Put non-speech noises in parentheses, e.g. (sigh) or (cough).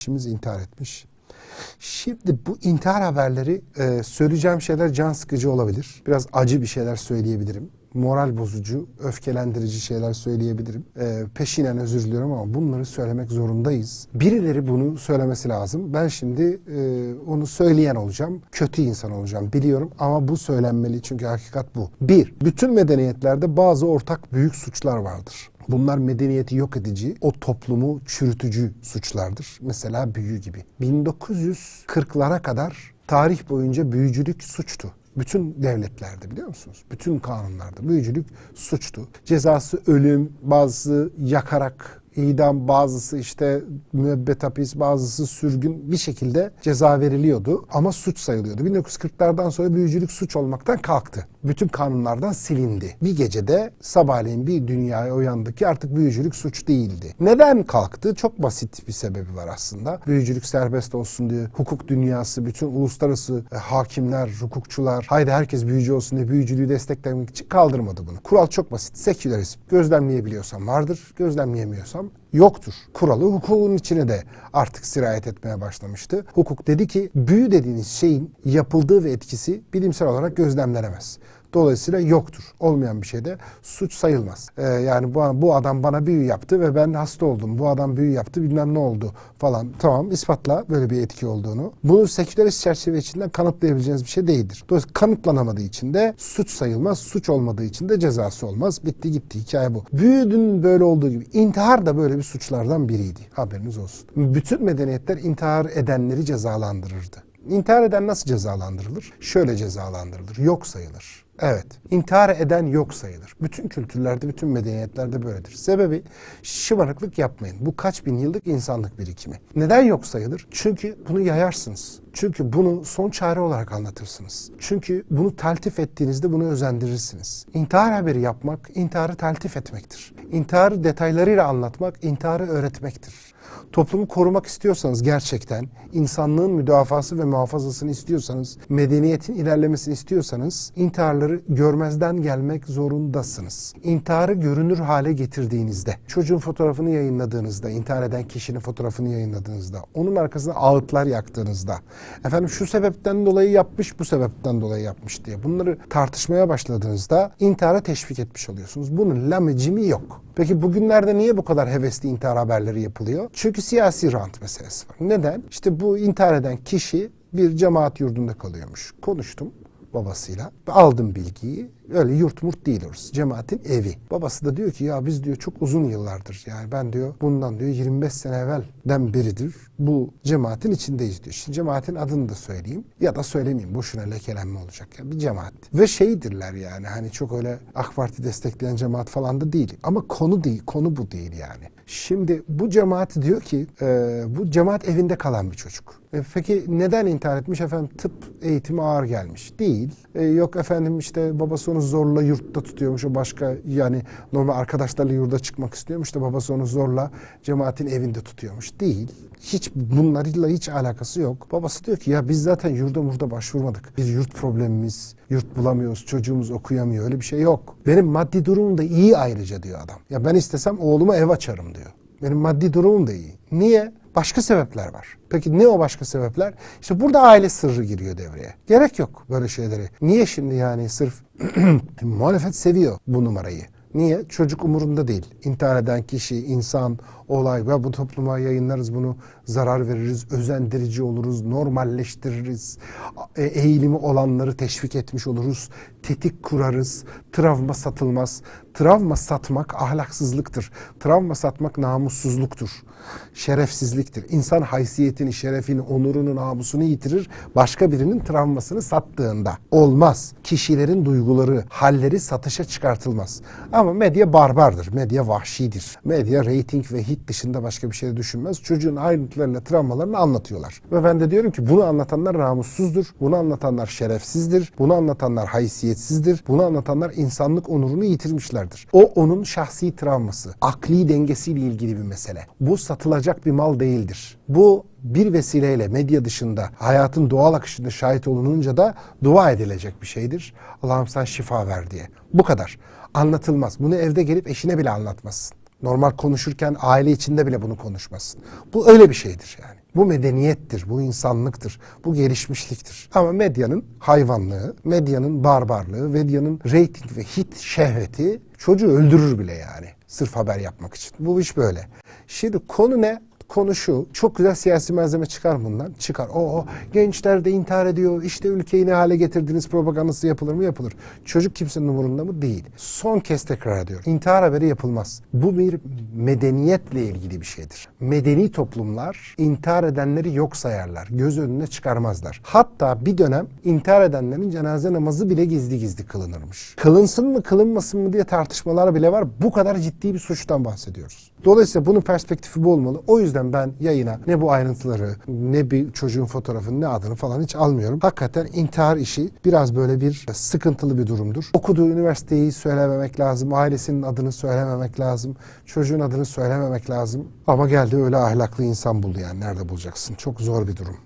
kardeşimiz intihar etmiş. Şimdi bu intihar haberleri e, söyleyeceğim şeyler can sıkıcı olabilir. Biraz acı bir şeyler söyleyebilirim. Moral bozucu, öfkelendirici şeyler söyleyebilirim. E, peşinen özür diliyorum ama bunları söylemek zorundayız. Birileri bunu söylemesi lazım. Ben şimdi e, onu söyleyen olacağım. Kötü insan olacağım biliyorum ama bu söylenmeli çünkü hakikat bu. Bir, bütün medeniyetlerde bazı ortak büyük suçlar vardır. Bunlar medeniyeti yok edici, o toplumu çürütücü suçlardır. Mesela büyü gibi. 1940'lara kadar tarih boyunca büyücülük suçtu. Bütün devletlerde biliyor musunuz? Bütün kanunlarda büyücülük suçtu. Cezası ölüm, bazısı yakarak idam, bazısı işte müebbet hapis, bazısı sürgün bir şekilde ceza veriliyordu ama suç sayılıyordu. 1940'lardan sonra büyücülük suç olmaktan kalktı. Bütün kanunlardan silindi. Bir gecede sabahleyin bir dünyaya uyandı ki artık büyücülük suç değildi. Neden kalktı? Çok basit bir sebebi var aslında. Büyücülük serbest olsun diye hukuk dünyası, bütün uluslararası e, hakimler, hukukçular, haydi herkes büyücü olsun diye büyücülüğü desteklemek için kaldırmadı bunu. Kural çok basit. Sekülerizm. Gözlemleyebiliyorsam vardır, gözlemleyemiyorsam yoktur. Kuralı hukukun içine de artık sirayet etmeye başlamıştı. Hukuk dedi ki büyü dediğiniz şeyin yapıldığı ve etkisi bilimsel olarak gözlemlenemez. Dolayısıyla yoktur. Olmayan bir şeyde suç sayılmaz. Ee, yani bu, bu adam bana büyü yaptı ve ben hasta oldum. Bu adam büyü yaptı bilmem ne oldu falan. Tamam ispatla böyle bir etki olduğunu. Bunu sekülerist çerçeve içinden kanıtlayabileceğiniz bir şey değildir. Dolayısıyla kanıtlanamadığı için de suç sayılmaz. Suç olmadığı için de cezası olmaz. Bitti gitti hikaye bu. Büyüdün böyle olduğu gibi intihar da böyle bir suçlardan biriydi. Haberiniz olsun. Bütün medeniyetler intihar edenleri cezalandırırdı. İntihar eden nasıl cezalandırılır? Şöyle cezalandırılır. Yok sayılır. Evet. intihar eden yok sayılır. Bütün kültürlerde, bütün medeniyetlerde böyledir. Sebebi şımarıklık yapmayın. Bu kaç bin yıllık insanlık birikimi. Neden yok sayılır? Çünkü bunu yayarsınız. Çünkü bunu son çare olarak anlatırsınız. Çünkü bunu taltif ettiğinizde bunu özendirirsiniz. İntihar haberi yapmak, intiharı taltif etmektir. İntiharı detaylarıyla anlatmak, intiharı öğretmektir. Toplumu korumak istiyorsanız gerçekten, insanlığın müdafası ve muhafazasını istiyorsanız, medeniyetin ilerlemesini istiyorsanız, intiharları görmezden gelmek zorundasınız. İntiharı görünür hale getirdiğinizde, çocuğun fotoğrafını yayınladığınızda, intihar eden kişinin fotoğrafını yayınladığınızda, onun arkasına ağıtlar yaktığınızda, efendim şu sebepten dolayı yapmış, bu sebepten dolayı yapmış diye bunları tartışmaya başladığınızda intihara teşvik etmiş oluyorsunuz. Bunun lamecimi yok. Peki bugünlerde niye bu kadar hevesli intihar haberleri yapılıyor? Çünkü siyasi rant meselesi var. Neden? İşte bu intihar eden kişi bir cemaat yurdunda kalıyormuş. Konuştum babasıyla. Aldım bilgiyi. Öyle yurt murt değil orası. Cemaatin evi. Babası da diyor ki ya biz diyor çok uzun yıllardır yani ben diyor bundan diyor 25 sene evvelden beridir bu cemaatin içindeyiz diyor. Şimdi cemaatin adını da söyleyeyim ya da söylemeyeyim boşuna lekelenme olacak ya bir cemaat. Ve şeydirler yani hani çok öyle AK Parti destekleyen cemaat falan da değil. Ama konu değil konu bu değil yani. Şimdi bu cemaat diyor ki e, bu cemaat evinde kalan bir çocuk. E, peki neden intihar etmiş efendim? Tıp eğitimi ağır gelmiş. Değil. E, yok efendim işte babası onu zorla yurtta tutuyormuş. O başka yani normal arkadaşlarla yurda çıkmak istiyormuş da babası onu zorla cemaatin evinde tutuyormuş. Değil. Hiç bunlarla hiç alakası yok. Babası diyor ki ya biz zaten yurda murda başvurmadık. Bir yurt problemimiz, yurt bulamıyoruz, çocuğumuz okuyamıyor. Öyle bir şey yok. Benim maddi durumum da iyi ayrıca diyor adam. Ya ben istesem oğluma ev açarım diyor. Benim maddi durumum da iyi. Niye? Başka sebepler var. Peki ne o başka sebepler? İşte burada aile sırrı giriyor devreye. Gerek yok böyle şeyleri. Niye şimdi yani sırf (clears throat) muhalefet seviyor bu numarayı. Niye? Çocuk umurunda değil. İntihar eden kişi, insan, olay ve bu topluma yayınlarız bunu zarar veririz, özendirici oluruz, normalleştiririz. E, eğilimi olanları teşvik etmiş oluruz, tetik kurarız, travma satılmaz. Travma satmak ahlaksızlıktır. Travma satmak namussuzluktur. Şerefsizliktir. İnsan haysiyetini, şerefini, onurunu, namusunu yitirir. Başka birinin travmasını sattığında olmaz. Kişilerin duyguları, halleri satışa çıkartılmaz. Ama medya barbardır. Medya vahşidir. Medya reyting ve hit dışında başka bir şey düşünmez. Çocuğun ayrıntılarıyla travmalarını anlatıyorlar. Ve ben de diyorum ki bunu anlatanlar namussuzdur. Bunu anlatanlar şerefsizdir. Bunu anlatanlar haysiyetsizdir. Bunu anlatanlar insanlık onurunu yitirmişlerdir. O onun şahsi travması. Akli dengesiyle ilgili bir mesele. Bu satılacak bir mal değildir. Bu bir vesileyle medya dışında hayatın doğal akışında şahit olununca da dua edilecek bir şeydir. Allah'ım sen şifa ver diye. Bu kadar. Anlatılmaz. Bunu evde gelip eşine bile anlatmazsın. Normal konuşurken aile içinde bile bunu konuşmazsın. Bu öyle bir şeydir yani. Bu medeniyettir, bu insanlıktır, bu gelişmişliktir. Ama medyanın hayvanlığı, medyanın barbarlığı, medyanın reyting ve hit şehveti çocuğu öldürür bile yani. Sırf haber yapmak için. Bu iş böyle. Şimdi konu ne? Konu şu. Çok güzel siyasi malzeme çıkar bundan. Çıkar. O gençler de intihar ediyor. İşte ülkeyi ne hale getirdiniz propagandası yapılır mı? Yapılır. Çocuk kimsenin umurunda mı? Değil. Son kez tekrar ediyorum. İntihar haberi yapılmaz. Bu bir medeniyetle ilgili bir şeydir. Medeni toplumlar intihar edenleri yok sayarlar. Göz önüne çıkarmazlar. Hatta bir dönem intihar edenlerin cenaze namazı bile gizli gizli kılınırmış. Kılınsın mı kılınmasın mı diye tartışmalar bile var. Bu kadar ciddi bir suçtan bahsediyoruz. Dolayısıyla bunun perspektifi bu olmalı. O yüzden ben yayına ne bu ayrıntıları ne bir çocuğun fotoğrafını ne adını falan hiç almıyorum. Hakikaten intihar işi biraz böyle bir sıkıntılı bir durumdur. Okuduğu üniversiteyi söylememek lazım. Ailesinin adını söylememek lazım. Çocuğun adını söylememek lazım. Ama geldi öyle ahlaklı insan buldu yani. Nerede bulacaksın? Çok zor bir durum.